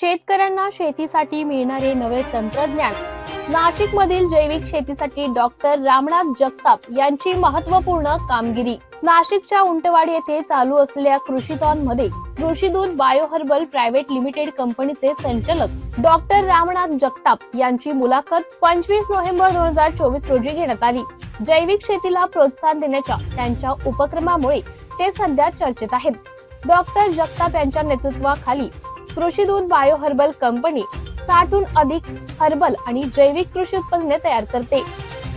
शेतकऱ्यांना शेतीसाठी मिळणारे नवे तंत्रज्ञान. नाशिक मधील जैविक शेतीसाठी डॉक्टर रामनाथ जगताप यांची महत्त्वपूर्ण कामगिरी. नाशिकच्या उंटवाडी येथे चालू असलेल्या कृषीतॉनमध्ये Krishidoot bio herbal private limited कंपनीचे संचालक डॉक्टर रामनाथ जगताप यांची मुलाखत पंचवीस नोव्हेंबर दोन हजार चोवीस रोजी घेण्यात आली. जैविक शेतीला प्रोत्साहन देण्याच्या त्यांच्या उपक्रमामुळे ते सध्या चर्चेत आहेत. डॉक्टर जगताप यांच्या नेतृत्वाखाली कृषी दूध बायो हर्बल कंपनी साठहून अधिक हर्बल आणि जैविक कृषी उत्पादने तयार करते.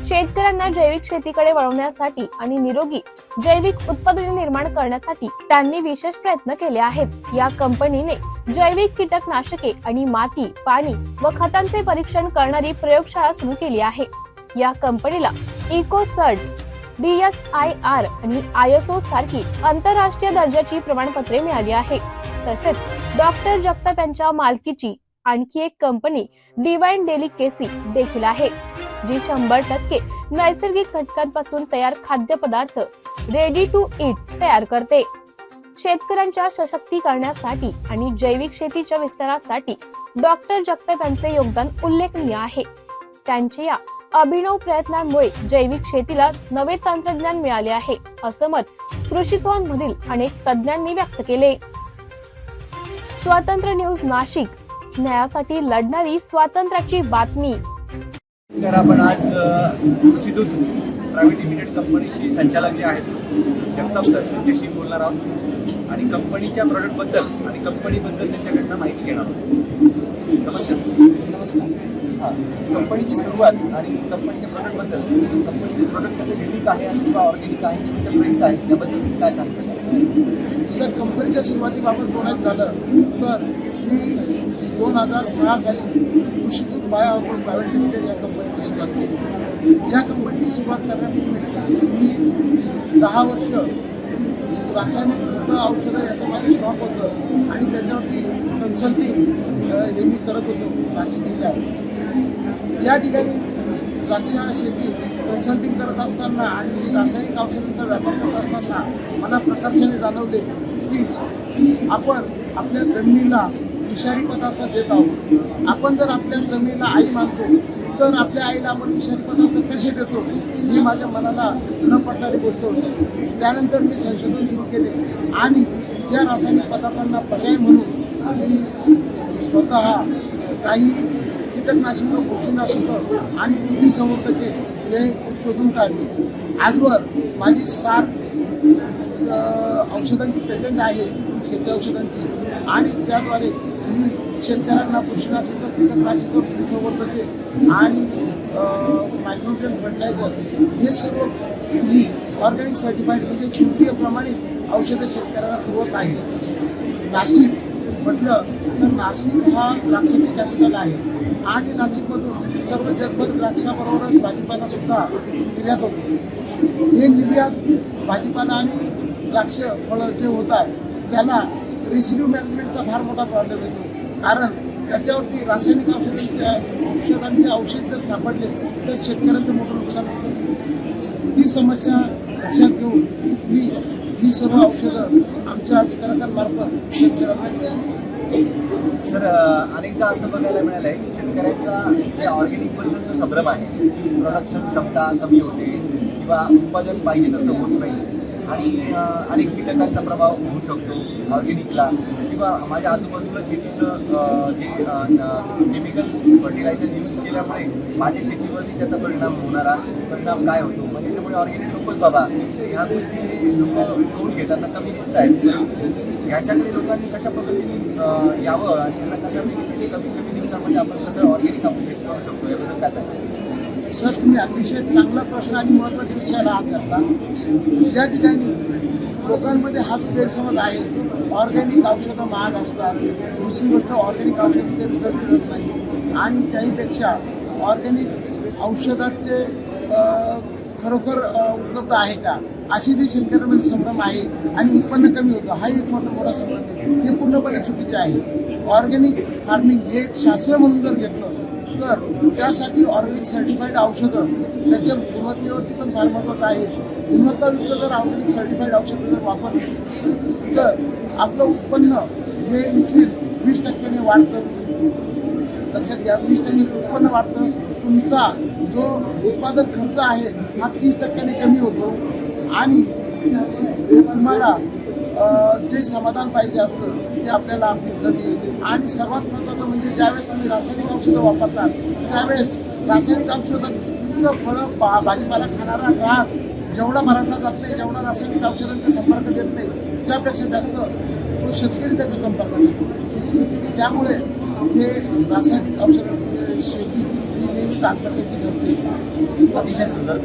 शेतकऱ्यांना जैविक शेतीकडे वळवण्यासाठी आणि निरोगी जैविक उत्पादने निर्माण करण्यासाठी त्यांनी विशेष प्रयत्न केले आहेत. या कंपनीने जैविक कीटकनाशके आणि माती पाणी व खतांचे परीक्षण करणारी प्रयोगशाळा सुरू केली आहे. या कंपनीला इको सर्ड डीएसआय आर आणि आयएसओ सारखी आंतरराष्ट्रीय दर्जाची प्रमाणपत्रे मिळाली आहे. तसेच डॉक्टर जगताप यांच्या मालकीची आणखी एक कंपनी डिवाइन डेलिकेसी देखील आहे जी शंभर टक्के नैसर्गिक घटकांपासून तयार खाद्यपदार्थ रेडी टू इट तयार करते. शेतकऱ्यांच्या सशक्तीकरणासाठी आणि जैविक शेतीच्या विस्तारासाठी डॉक्टर जगताप यांचे योगदान उल्लेखनीय आहे. त्यांच्या या अभिनव प्रयत्नांमुळे जैविक शेतीला नवे तंत्रज्ञान मिळाले आहे असं मत कृषीथॉन मधील अनेक तज्ज्ञांनी व्यक्त केले. स्वातंत्र्य न्यूज नाशिक न्यायासाठी लढणारी स्वातंत्र्याची बातमी. आपण आज प्रायव्हेट लिमिटेड कंपनीची संचालक जे आहेत जगताप सर त्यांच्याशी बोलणार आहोत. आणि कंपनीच्या प्रॉडक्टबद्दल आणि कंपनीबद्दल त्यांच्याकडनं माहिती घेणार आहोत. नमस्कार. नमस्कार. हां कंपनीची सुरुवात आणि कंपनीच्या प्रॉडक्टबद्दल कंपनीचे प्रॉडक्ट कसं युनिक आहे किंवा ऑर्गॅनिक आहे किंवा ब्रेक आहे त्याबद्दल काय सांगता? सर कंपनीच्या सुरुवातीबाबत बोलायचं झालं तर मी दोन हजार सहा साली कृषीदूत बाया ऑर्गन प्रायव्हेट लिमिटेड या कंपनीची सुरुवात केली. या कंपनीची सुरुवात करण्यापूर्वी मी दहा वर्ष रासायनिक खतं औषधं याचं माझं शॉप होतं आणि त्याच्यावरती कन्सल्टिंग हे मी करत होतो नाशिकला या ठिकाणी द्राक्ष शेती कन्सल्टिंग करत असताना आणि रासायनिक औषधांचा व्यापार करत असताना मला प्रकर्षाने जाणवले की आपण आपल्या जमिनीला विषारी पदार्थ देत आहोत. आपण जर आपल्या जमिनीला आई मानतो तर आपल्या आईला आपण विषारी पदार्थ कसे देतो? ही माझ्या मनाला न पडणारी गोष्ट होती. त्यानंतर मी संशोधन सुरू केले आणि या रासायनिक पदार्थांना पर्याय म्हणून स्वतः काही कीटकनाशक बुरशीनाशक आणि किडी संवर्धके हे शोधून काढले. आजवर माझी सात औषधांची पेटंट आहे शेती औषधांची. आणि त्याद्वारे मी शेतकऱ्यांना बुरशीनाशक कीटकनाशक किडी संवर्धके आणि मायक्रोट्रेन फर्टिलायझर हे सर्व मी ऑर्गॅनिक सर्टिफाईड म्हणजे सेंद्रिय प्रमाणित औषधं शेतकऱ्यांना पुरवत आहे. नाशिक म्हटलं तर नाशिक हा द्राक्षाची कॅपिटल आहे. आणि नाशिकमधून सर्व जगभर द्राक्षाबरोबरच भाजीपाला सुद्धा निर्यात होतो. हे निर्यात भाजीपाला आणि द्राक्ष फळं जे होतात त्याला रेसिड्यू मॅनेजमेंटचा फार मोठा प्रॉब्लेम येतो. कारण त्याच्यावरती रासायनिक औषधांचे औषधांचे औषध जर सापडले तर शेतकऱ्यांचं मोठं नुकसान होतं. ही समस्या लक्षात घेऊन मी ही सर्व औषधं आमच्या वितरकांमार्फत सर अनेकदा असं बघायला मिळालं आहे की शेतकऱ्यांचा ऑर्गॅनिक ऑर्गॅनिकबद्दल जो संभ्रम आहे प्रोडक्शन क्षमता कमी होते किंवा उत्पादन पाहिजे तसं होत नाही. आणि अनेक कीटकांचा प्रभाव होऊ शकतो ऑर्गेनिकला. किंवा माझ्या आजूबाजूला शेतीचं जे केमिकल फर्टिलायझर यूज केल्यामुळे माझ्या शेतीवरती त्याचा परिणाम होणारा परिणाम काय होतो? मग त्याच्यामुळे ऑर्गेनिक लोकच बाबा ह्या गोष्टी लोक करून घेताना कमी दिसत आहेत ह्याच्याकडे लोकांनी कशा पद्धतीने यावं आणि त्याचा कसा कमी कमी दिवसामध्ये आपण कसं ऑर्गेनिक आपण शेती करू शकतो? याबद्दल काय सांगतो सर तुम्ही अतिशय चांगला प्रश्न आणि महत्त्वाच्या विषयाला हात घातला. ज्या ठिकाणी लोकांमध्ये हा जो गैरसमज आहे ऑर्गॅनिक औषधं महाग असतात. दुसरी गोष्ट ऑर्गॅनिक औषध ते रिझल्ट मिळत नाही. आणि त्याहीपेक्षा ऑर्गॅनिक औषधाचे खरोखर उपलब्ध आहे का? अशी जी शेतकऱ्यांमध्ये संभ्रम आहे आणि उत्पन्न कमी होतं हा एक मोठा मोठा संभ्रम आहे. हे पूर्णपणे चुकीचे आहे. ऑर्गॅनिक फार्मिंग हे शास्त्र म्हणून जर घेतलं तर त्यासाठी ऑर्गॅनिक सर्टिफाईड औषधं त्याच्या गुणवत्तेवरती पण फार महत्त्वाचं आहे. गुणवत्तायुक्त जर ऑर्गॅनिक सर्टिफाईड औषधं जर वापरली तर आपलं उत्पन्न हे निश्चित वीस टक्क्याने वाढतं. लक्षात घ्या वीस टक्क्याने उत्पन्न वाढतं तुमचा जो उत्पादन खर्च आहे हा तीस टक्क्याने कमी होतो. आणि तुम्हाला जे समाधान पाहिजे असतं ते आपल्याला आपली जमीन आणि सर्वात महत्त्वाचं म्हणजे ज्यावेळेस तुम्ही रासायनिक औषधं वापरतात त्यावेळेस रासायनिक औषधं तुमचं फळं पा भाजीपाला खाणारा ग्राहक जेवढा मराठा जात नाही जेवढा रासायनिक औषधांचा संपर्क देत नाही त्यापेक्षा जास्त तो शेतकरी त्याचा संपर्क देतो. त्यामुळे हे रासायनिक औषधांची शेती ही नेहमीच आत्महत्येची ठरते. अतिशय सुंदर